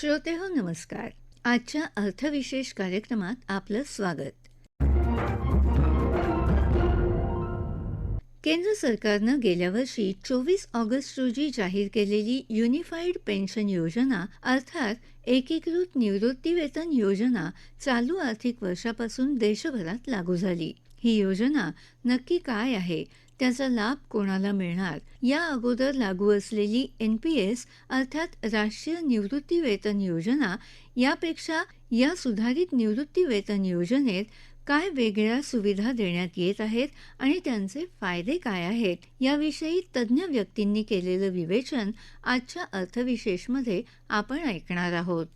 श्रोते हो नमस्कार. आजच्या अर्थविशेष कार्यक्रमात आपलं स्वागत. केंद्र सरकारनं गेल्या वर्षी चोवीस ऑगस्ट रोजी जाहीर केलेली युनिफाईड पेन्शन योजना अर्थात एकीकृत निवृत्तीवेतन योजना चालू आर्थिक वर्षापासून देशभरात लागू झाली. ही योजना नक्की काय आहे? त्याचा लाभ कोणाला मिळणार? या अगोदर लागू असलेली एन पी एस अर्थात राष्ट्रीय निवृत्ती वेतन योजना यापेक्षा या सुधारित निवृत्ती वेतन योजनेत काय वेगळ्या सुविधा देण्यात येत आहेत आणि त्यांचे फायदे काय आहेत? याविषयी तज्ज्ञ व्यक्तींनी केलेलं विवेचन आजच्या अर्थविशेषमध्ये आपण ऐकणार आहोत.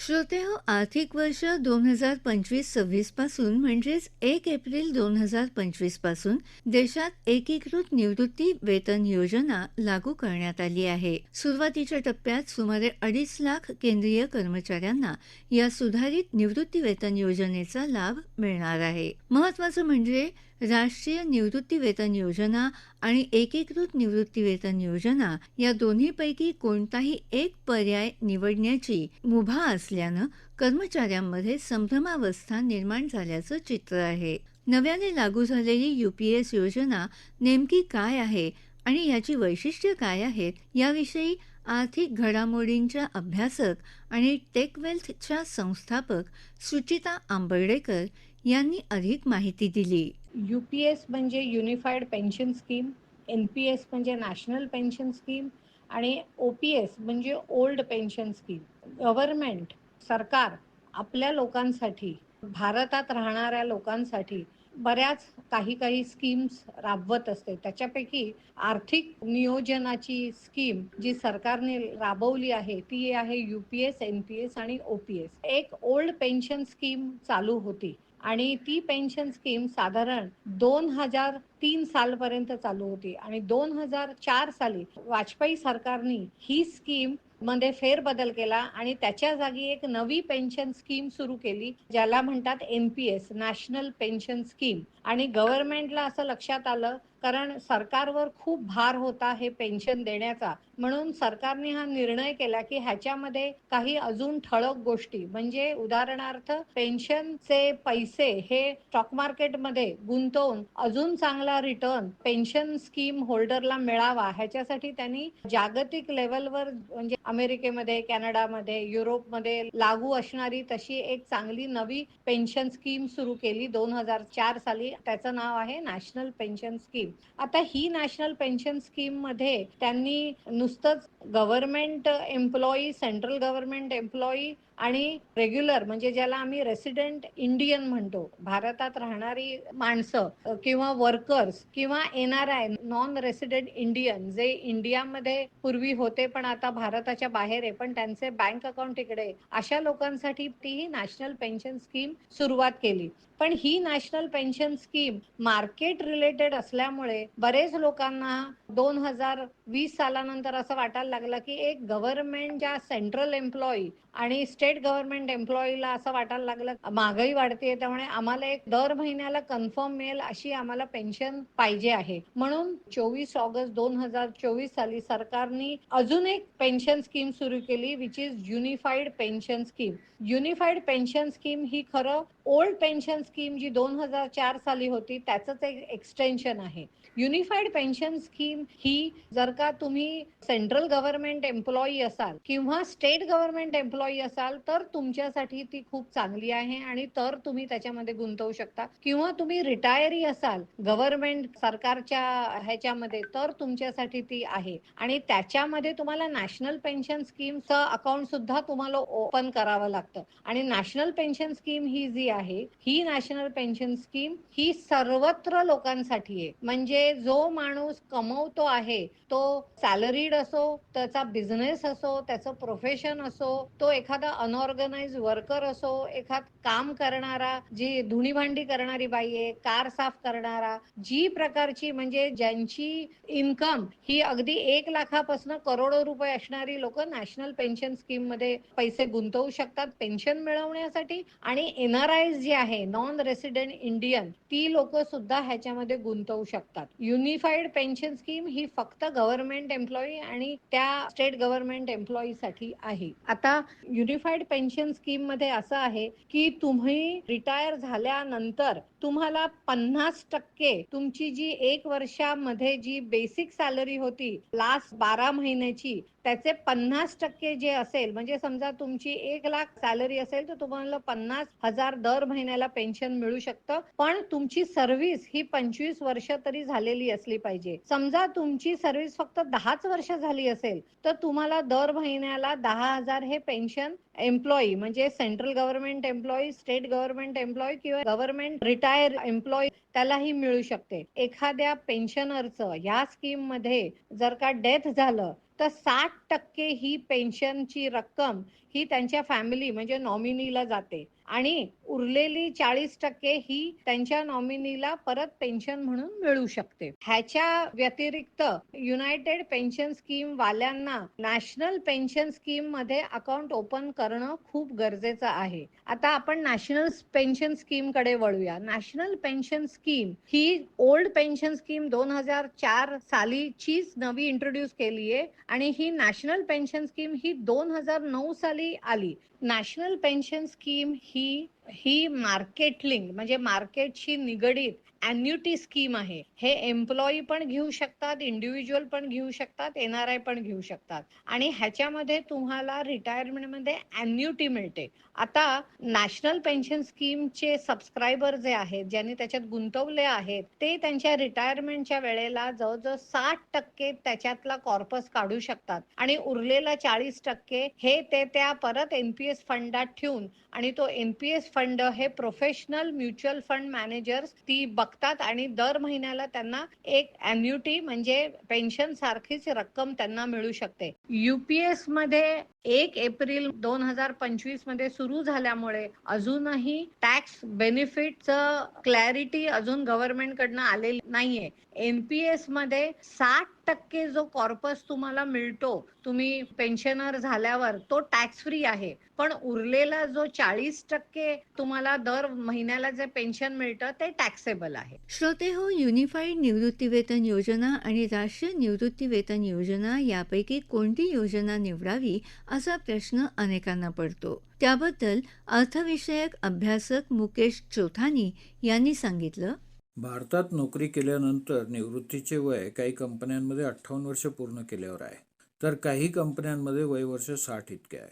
श्रोते हो आर्थिक वर्ष दोन हजार पंचवीस सव्वीसपासून म्हणजेच एक एप्रिल दोन हजार पंचवीसपासून देशात एकीकृत निवृत्ती वेतन योजना लागू करण्यात आली आहे. सुरुवातीच्या टप्प्यात सुमारे अडीच लाख केंद्रीय कर्मचाऱ्यांना या सुधारित निवृत्ती वेतन योजनेचा लाभ मिळणार आहे. महत्वाचं म्हणजे राष्ट्रीय निवृत्ती वेतन योजना आणि एकीकृत निवृत्ती वेतन योजना या दोन्हीपैकी कोणताही एक पर्याय निवडण्याची मुभा असल्यानं कर्मचाऱ्यांमध्ये संभ्रमावस्था निर्माण झाल्याचं चित्र आहे. नव्याने लागू झालेली यू पी एस योजना नेमकी काय आहे आणि याची वैशिष्ट्य काय आहेत याविषयी आर्थिक घडामोडींच्या अभ्यासक आणि टेकवेल्थच्या संस्थापक सुचिता आंबर्डेकर यांनी अधिक माहिती दिली. यू पी एस म्हणजे unified pension scheme N P S म्हणजे नॅशनल पेन्शन स्कीम आणि ओ पी एस म्हणजे ओल्ड पेन्शन स्कीम. गव्हर्नमेंट सरकार आपल्या लोकांसाठी भारतात राहणाऱ्या लोकांसाठी बऱ्याच काही काही स्कीम्स राबवत असते. त्याच्यापैकी आर्थिक नियोजनाची स्कीम जी सरकारने राबवली आहे ती आहे U P S N P S आणि ओ पी एस एक ओल्ड पेन्शन स्कीम चालू होती आणि ती पेन्शन स्कीम साधारण दोन हजार तीन सालपर्यंत चालू होती आणि दोन हजार चार साली वाजपेयी सरकारने ही स्कीम मध्ये फेरबदल केला आणि त्याच्या जागी एक नवी पेन्शन स्कीम सुरू केली ज्याला म्हणतात एनपीएस नॅशनल पेन्शन स्कीम आणि गव्हर्नमेंटला असं लक्षात आलं कारण सरकारवर खूप भार होता हे पेन्शन देण्याचा. म्हणून सरकारने हा निर्णय केला की ह्याच्यामध्ये काही अजून ठळक गोष्टी म्हणजे उदाहरणार्थ पेन्शनचे पैसे हे स्टॉक मार्केटमध्ये गुंतवून अजून चांगला रिटर्न पेन्शन स्कीम होल्डरला मिळावा ह्याच्यासाठी त्यांनी जागतिक लेवलवर म्हणजे अमेरिकेमध्ये कॅनडामध्ये युरोपमध्ये लागू असणारी तशी एक चांगली नवी पेन्शन स्कीम सुरू केली दोन हजार चार साली. त्याचं नाव आहे नॅशनल पेन्शन स्कीम आता ही नॅशनल पेन्शन स्कीममध्ये त्यांनी नुसतंच government employee central government employee आणि रेग्युलर म्हणजे ज्याला आम्ही रेसिडेंट इंडियन म्हणतो भारतात राहणारी माणसं किंवा वर्कर्स किंवा N R I non resident Indian जे इंडियामध्ये पूर्वी होते पण आता भारताच्या बाहेर आहे पण त्यांचे बँक अकाउंट इकडे अशा लोकांसाठी तीही नॅशनल पेन्शन स्कीम सुरुवात केली. पण ही national pension scheme market related असल्यामुळे बरेच लोकांना दोन हजार वीस सालानंतर असं वाटायला लागलं की एक गव्हर्नमेंट ज्या सेंट्रल एम्प्लॉई आणि स्टेट गव्हर्नमेंट एम्प्लॉईला असं वाटायला लागलं. महागाई वाढते त्यामुळे आम्हाला एक दर महिन्याला कन्फर्म मिळेल अशी आम्हाला पेन्शन पाहिजे आहे. म्हणून चोवीस ऑगस्ट दोन हजार चोवीस साली सरकारने अजून एक पेन्शन स्कीम सुरू केली which is unified pension scheme unified pension scheme ही खरं ओल्ड पेन्शन स्कीम जी दोन हजार चार साली होती त्याचंच एक एक्सटेन्शन आहे. युनिफाईड पेन्शन स्कीम ही जर का तुम्ही सेंट्रल गव्हर्नमेंट एम्प्लॉई असाल किंवा स्टेट गव्हर्नमेंट एम्प्लॉई असाल तर तुमच्यासाठी ती खूप चांगली आहे आणि तर तुम्ही त्याच्यामध्ये गुंतवू शकता. किंवा तुम्ही रिटायरी असाल गव्हर्नमेंट सरकारच्या ह्याच्यामध्ये तर तुमच्यासाठी ती आहे. आणि त्याच्यामध्ये तुम्हाला नॅशनल पेन्शन स्कीमचं अकाउंट सुद्धा तुम्हाला ओपन करावं लागतं. आणि नॅशनल पेन्शन स्कीम ही जी आहे ही नॅशनल पेन्शन स्कीम ही सर्वत्र लोकांसाठी आहे. म्हणजे जो माणूस कमवतो आहे तो सॅलरीड असो त्याचा बिझनेस असो त्याचं प्रोफेशन असो तो एखादा अनऑर्गनाइज वर्कर असो एखाद काम करणारा जी धुणी भांडी करणारी बाई आहे कार साफ करणारा जी प्रकारची म्हणजे ज्यांची इन्कम ही अगदी एक लाखापासून करोडो रुपये असणारी लोक नॅशनल पेन्शन स्कीममध्ये पैसे गुंतवू शकतात पेन्शन मिळवण्यासाठी. आणि एनआरआय जी आहे नॉन रेसिडेंट इंडियन ती लोक सुद्धा ह्याच्यामध्ये गुंतवू शकतात. युनिफाईड पेन्शन स्कीम ही फक्त गव्हर्नमेंट एम्प्लॉई आणि त्या स्टेट गव्हर्नमेंट एम्प्लॉई साठी आहे. आता युनिफाईड पेन्शन स्कीममध्ये असं आहे की तुम्ही रिटायर झाल्यानंतर तुम्हाला पन्नास टक्के तुमची जी एक वर्षामध्ये जी बेसिक सॅलरी होती लास्ट बारा महिन्याची त्याचे पन्नास टक्के जे असेल म्हणजे समजा तुमची एक लाख सॅलरी असेल तर तुम्हाला पन्नास हजार दर महिन्याला पेन्शन मिळू शकतं. पण तुमची सर्व्हिस ही पंचवीस वर्ष तरी झालेली असली पाहिजे. समजा तुमची सर्व्हिस फक्त दहाच वर्ष झाली असेल तर तुम्हाला दर महिन्याला दहा हजार हे पेन्शन एम्प्लॉई म्हणजे central government employee state government employee किंवा गव्हर्नमेंट रिटायर एम्प्लॉई त्यालाही मिळू शकते. एखाद्या पेन्शनरचं ह्या स्कीममध्ये जर का डेथ झालं तर साठ टक्के ही पेन्शनची रक्कम ही त्यांच्या फॅमिली म्हणजे नॉमिनीला जाते. आणि उरलेली चाळीस टक्के ही त्यांच्या नॉमिनीला परत पेन्शन म्हणून मिळू शकते. ह्याच्या व्यतिरिक्त युनायटेड पेन्शन स्कीम वाल्यांना नॅशनल पेन्शन स्कीममध्ये अकाउंट ओपन करणं खूप गरजेचं आहे. आता आपण नॅशनल पेन्शन स्कीमकडे वळूया. नॅशनल पेन्शन स्कीम ही ओल्ड पेन्शन स्कीम दोन हजार चार सालीचीच नवी इंट्रोड्यूस केली आहे आणि ही नॅशनल पेन्शन स्कीम ही दोन हजार नऊ साली आली. नॅशनल पेन्शन स्कीम ही ही मार्केट लिंक म्हणजे मार्केटशी निगडीत अन्युटी स्कीम आहे. हे एम्प्लॉई पण घेऊ शकतात इंडिव्हिज्युअल पण घेऊ शकतात एनआरआय पण घेऊ शकतात. आणि ह्याच्यामध्ये तुम्हाला रिटायरमेंटमध्ये अन्युटी मिळते. आता नॅशनल पेन्शन स्कीमचे सबस्क्रायबर जे आहेत ज्यांनी त्याच्यात गुंतवले आहेत ते त्यांच्या रिटायरमेंटच्या वेळेला जवळजवळ साठ टक्के त्याच्यातला कॉर्पस काढू शकतात. आणि उरलेला चाळीस टक्के हे ते त्या परत एनपीएस फंडात ठेवून आणि तो एनपीएस फंड हे प्रोफेशनल म्युच्युअल फंड मॅनेजर्स ती बघतात आणि दर महिन्याला त्यांना एक अन्युटी म्हणजे पेन्शन सारखीच रक्कम त्यांना मिळू शकते. युपीएसमध्ये एक एप्रिल दोन हजार पंचवीसमध्ये सुरू झाल्यामुळे अजूनही टॅक्स बेनिफिटचं क्लॅरिटी अजून गव्हर्नमेंट कडनं आलेली नाहीये. एनपीएसमध्ये साठ टक्के जो कॉर्पस तुम्हाला मिळतो तुम्ही पेन्शनर झाल्यावर तो टॅक्स फ्री आहे. पण उरलेला जो चाळीस टक्के तुम्हाला दर महिन्याला जे पेन्शन मिळतं ते टॅक्सेबल आहे. श्रोते हो युनिफाईड निवृत्तीवेतन योजना आणि राष्ट्रीय निवृत्तीवेतन योजना यापैकी कोणती योजना निवडावी असा प्रश्न अनेकांना पडतो. त्याबद्दल अर्थविषयक अभ्यासक मुकेश चोथानी यांनी सांगितलं. भारतात नोकरी केल्यानंतर निवृत्तीचे वय काही कंपन्यांमध्ये अठ्ठावन्न वर्ष पूर्ण केल्यावर आहे. तर काही कंपन्यांमध्ये वय वर्ष साठ इतके आहे.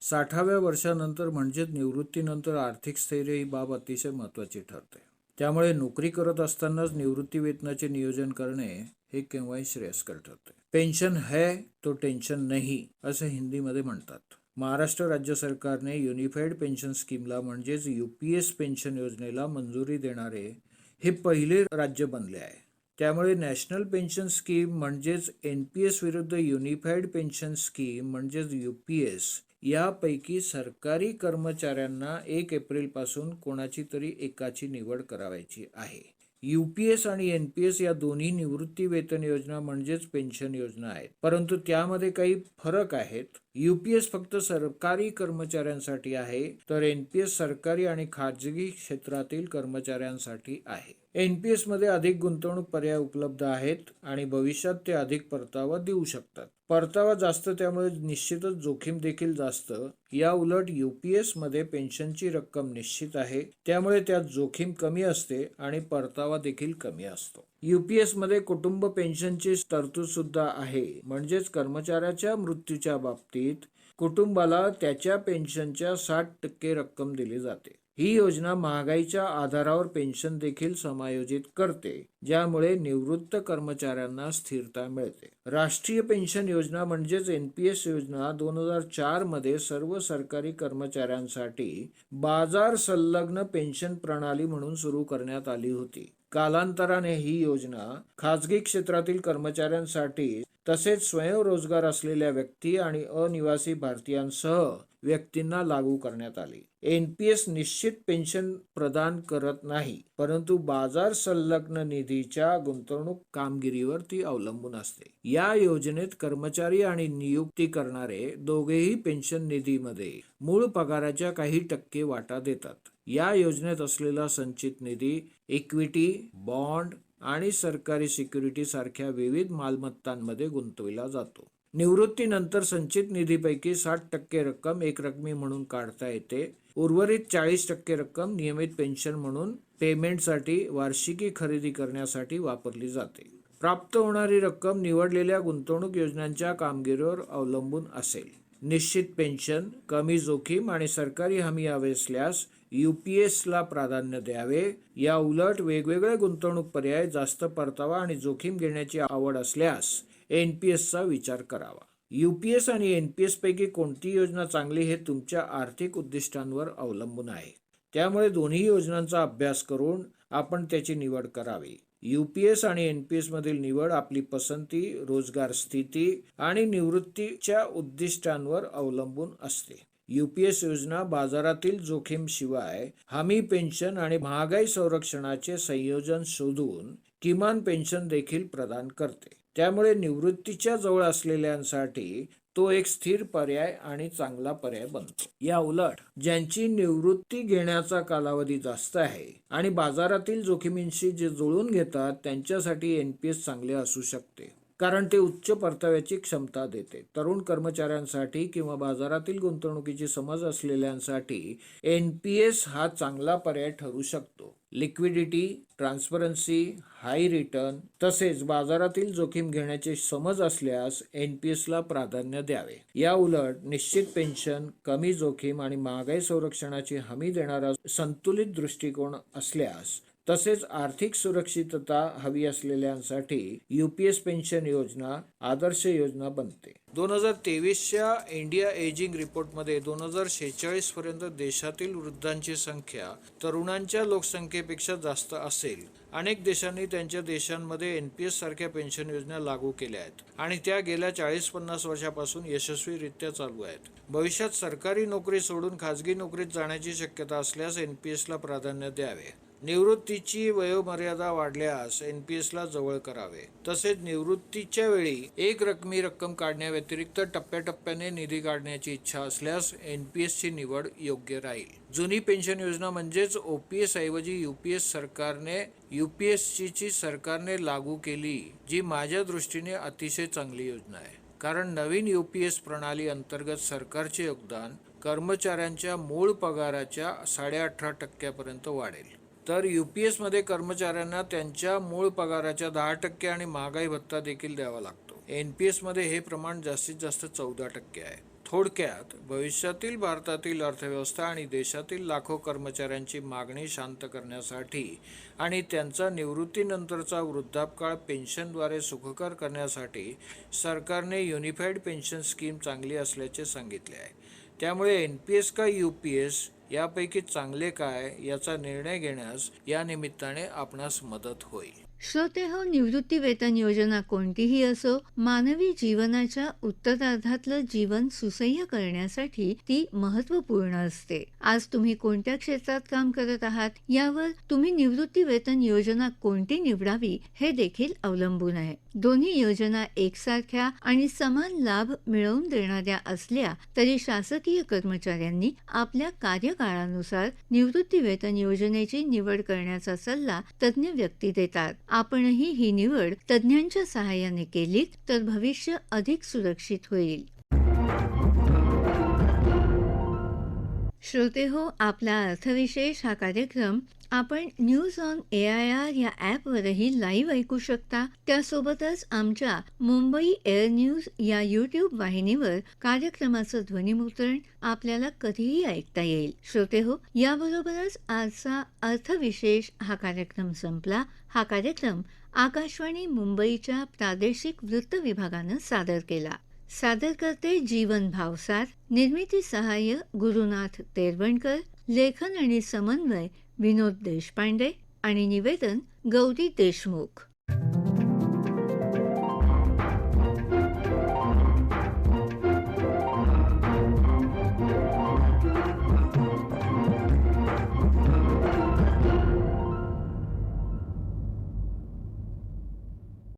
साठाव्या वर्षानंतर म्हणजेच निवृत्तीनंतर आर्थिक स्थैर्य ही बाब अतिशय महत्त्वाची ठरते. त्यामुळे नोकरी करत असतानाच निवृत्ती वेतनाचे नियोजन करणे हे केव्हाही श्रेयस्कर ठरते. पेन्शन है तो टेन्शन नाही असं हिंदीमध्ये म्हणतात. महाराष्ट्र राज्य सरकारने युनिफाईड पेन्शन स्कीमला म्हणजेच यू पी एस पेन्शन योजनेला मंजुरी देणारे हे पहिले राज्य बनले आहे. त्यामुळे नॅशनल पेन्शन स्कीम म्हणजेच एन पी एस विरुद्ध युनिफाईड पेन्शन स्कीम म्हणजेच यू पी एस यापैकी सरकारी कर्मचाऱ्यांना एक एप्रिलपासून कोणाची तरी एकाची निवड करावायची आहे. यू पी एस आणि एन पी एस या दोन्ही निवृत्ती वेतन योजना म्हणजेच पेन्शन योजना आहेत. परंतु त्यामध्ये काही फरक आहेत. यूपीएस फक्त सरकारी कर्मचाऱ्यांसाठी आहे तर एन पी एस सरकारी आणि खाजगी क्षेत्रातील कर्मचाऱ्यांसाठी आहे. एन पी मध्ये अधिक गुंतवणूक पर्याय उपलब्ध आहेत आणि भविष्यात ते अधिक परतावा देऊ शकतात. परतावा जास्त त्यामुळे निश्चितच जोखीम देखील जास्त. या उलट यू मध्ये पेन्शनची रक्कम निश्चित आहे त्यामुळे त्यात जोखीम कमी असते आणि परतावा देखील कमी असतो. मध्ये कुटुंब पेन्शनची तरतूद सुद्धा आहे. म्हणजेच कर्मचाऱ्याच्या मृत्यूच्या बाबतीत कुटुंबाला त्याच्या पेन्शनच्या साठ टक्के रक्कम दिली जाते. ही योजना महागाईच्या आधारावर पेन्शन देखील समायोजित करते ज्यामुळे निवृत्त कर्मचाऱ्यांना स्थिरता मिळते. राष्ट्रीय पेन्शन योजना म्हणजेच एन पी एस योजना दोन हजार चारमध्ये सर्व सरकारी कर्मचाऱ्यांसाठी बाजार संलग्न पेन्शन प्रणाली म्हणून सुरू करण्यात आली होती. कालांतराने ही योजना खाजगी क्षेत्रातील कर्मचाऱ्यांसाठी तसेच स्वयंरोजगार असलेल्या व्यक्ती आणि अनिवासी भारतीयांसह व्यक्तींना लागू करण्यात आली. एन पी एस निश्चित पेन्शन प्रदान करत नाही परंतु बाजार संलग्न निधीच्या गुंतवणूक कामगिरीवर ती अवलंबून असते. या योजनेत कर्मचारी आणि नियुक्ती करणारे दोघेही पेन्शन निधीमध्ये मूळ पगाराच्या काही टक्के वाटा देतात. या योजनेत असलेला संचित निधी इक्विटी बॉन्ड आणि सरकारी सिक्युरिटी सारख्या विविध मालमत्तांमध्ये गुंतविला जातो. निवृत्तीनंतर संचित निधीपैकी साठ टक्के रक्कम एक रकमी म्हणून काढता येते. उर्वरित चाळीस टक्के रक्कम नियमित पेन्शन म्हणून पेमेंटसाठी वार्षिकी खरेदी करण्यासाठी वापरली जाते. प्राप्त होणारी रक्कम निवडलेल्या गुंतवणूक योजनांच्या कामगिरीवर अवलंबून असेल. निश्चित पेन्शन कमी जोखीम आणि सरकारी हमी हवे असल्यास ला प्राधान्य द्यावे. या उलट वेगवेगळे गुंतवणूक पर्याय जास्त परतावा आणि जोखीम घेण्याची आवड असल्यास एनपीएसचा विचार करावा. यूपीएस आणि एनपीएस पैकी कोणती योजना चांगली हे तुमच्या आर्थिक उद्दिष्टांवर अवलंबून आहे. त्यामुळे दोन्ही योजनांचा अभ्यास करून आपण त्याची निवड करावी. यूपीएस आणि एनपीएस मधील निवड आपली पसंती रोजगार स्थिती आणि निवृत्तीच्या उद्दिष्टांवर अवलंबून असते. यूपीएस योजना बाजारातील जोखीमशिवाय हमी पेन्शन आणि महागाई संरक्षणाचे संयोजन शोधून किमान पेन्शन देखील प्रदान करते. त्यामुळे निवृत्तीच्या जवळ असलेल्यांसाठी तो एक स्थिर पर्याय आणि चांगला पर्याय बनतो. या उलट ज्यांची निवृत्ती घेण्याचा कालावधी जास्त आहे आणि बाजारातील जोखमींशी जे जुळून घेतात त्यांच्यासाठी एनपीएस चांगले असू शकते. कारण ते उच्च परताव्याची क्षमता देते. तरुण कर्मचाऱ्यांसाठी किंवा बाजारातील गुंतवणुकीची समज असलेल्यांसाठी एनपीएस हा चांगला पर्याय ठरू शकतो. लिक्विडिटी ट्रान्सपरन्सी हाय रिटर्न तसेच बाजारातील जोखीम घेण्याची समज असल्यास एनपीएसला प्राधान्य द्यावे. या उलट निश्चित पेन्शन कमी जोखीम आणि महागाई संरक्षणाची हमी देणारा संतुलित दृष्टिकोन असल्यास तसेच आर्थिक सुरक्षितता हवी असलेल्यांसाठी यूपीएस पेन्शन योजना आदर्श योजना बनते. दोन हजार तेवीसच्या इंडिया एजिंग रिपोर्टमध्ये दोन हजार शेहेचाळीस पर्यंत देशातील वृद्धांची संख्या तरुणांच्या लोकसंख्येपेक्षा जास्त असेल. अनेक देशांनी त्यांच्या देशांमध्ये एन पी एस सारख्या पेन्शन योजना लागू केल्या आहेत आणि त्या गेल्या चाळीस पन्नास वर्षापासून यशस्वीरित्या चालू आहेत. भविष्यात सरकारी नोकरी सोडून खाजगी नोकरीत जाण्याची शक्यता असल्यास एन पी एसला प्राधान्य द्यावे. निवृत्तीची वयोमर्यादा वाढल्यास एन पी एसला जवळ करावे. तसेच निवृत्तीच्या वेळी एक रकमी रक्कम काढण्याव्यतिरिक्त टप्प्याटप्प्याने निधी काढण्याची इच्छा असल्यास एन पी एसची निवड योग्य राहील. जुनी पेन्शन योजना म्हणजेच ओपीएस ऐवजी एस सरकारने युपीएससी ची सरकारने लागू केली जी माझ्या दृष्टीने अतिशय चांगली योजना आहे. कारण नवीन युपीएस प्रणाली अंतर्गत सरकारचे योगदान कर्मचाऱ्यांच्या मूळ पगाराच्या साडेअठरा टक्क्यापर्यंत वाढेल. तर यू पी एसमध्ये कर्मचाऱ्यांना त्यांच्या मूळ पगाराच्या दहा टक्के आणि महागाई भत्ता देखील द्यावा लागतो. एन पी एसमध्ये हे प्रमाण जास्तीत जास्त चौदा टक्के आहे. थोडक्यात भविष्यातील भारतातील अर्थव्यवस्था आणि देशातील लाखो कर्मचाऱ्यांची मागणी शांत करण्यासाठी आणि त्यांचा निवृत्तीनंतरचा वृद्धापकाळ पेन्शनद्वारे सुखकर करण्यासाठी सरकारने युनिफाईड पेन्शन स्कीम चांगली असल्याचे सांगितले आहे. त्यामुळे एन पी एस का यू पी एस यापैकी चांगले काय याचा निर्णय घेण्यास या निमित्ताने आपणास मदत होईल. श्रोते हो निवृत्ती वेतन योजना कोणतीही असो मानवी जीवनाच्या उत्तरार्धातलं जीवन सुसह्य करण्यासाठी ती महत्त्वपूर्ण असते. आज तुम्ही कोणत्या क्षेत्रात काम करत आहात? यावर तुम्ही निवृत्ती वेतन योजना कोणती निवडावी हे देखील अवलंबून आहे. दोन्ही योजना एकसारख्या आणि समान लाभ मिळवून देणाऱ्या असल्या तरी शासकीय कर्मचाऱ्यांनी आपल्या कार्यकाळानुसार निवृत्ती वेतन योजनेची निवड करण्याचा सल्ला तज्ज्ञ व्यक्ती देतात. आपणही ही निवड तज्ज्ञांच्या सहाय्याने केलीत तर भविष्य अधिक सुरक्षित होईल. श्रोते हो आपला अर्थविशेष हा कार्यक्रम आपण news on A I R या ॲपवरही लाईव्ह ऐकू शकता. त्यासोबतच आमच्या मुंबई एअर न्यूज या यूट्यूब वाहिनीवर कार्यक्रमाचं ध्वनिमुद्रण आपल्याला कधीही ऐकता येईल. श्रोते हो याबरोबरच आजचा अर्थविशेष हा कार्यक्रम संपला. हा कार्यक्रम आकाशवाणी मुंबईच्या प्रादेशिक वृत्त विभागानं सादर केला. सादर करते जीवन भावसार निर्मिती सहाय्य गुरुनाथ तेरवणकर लेखन आणि समन्वय विनोद देशपांडे आणि निवेदन गौरी देशमुख.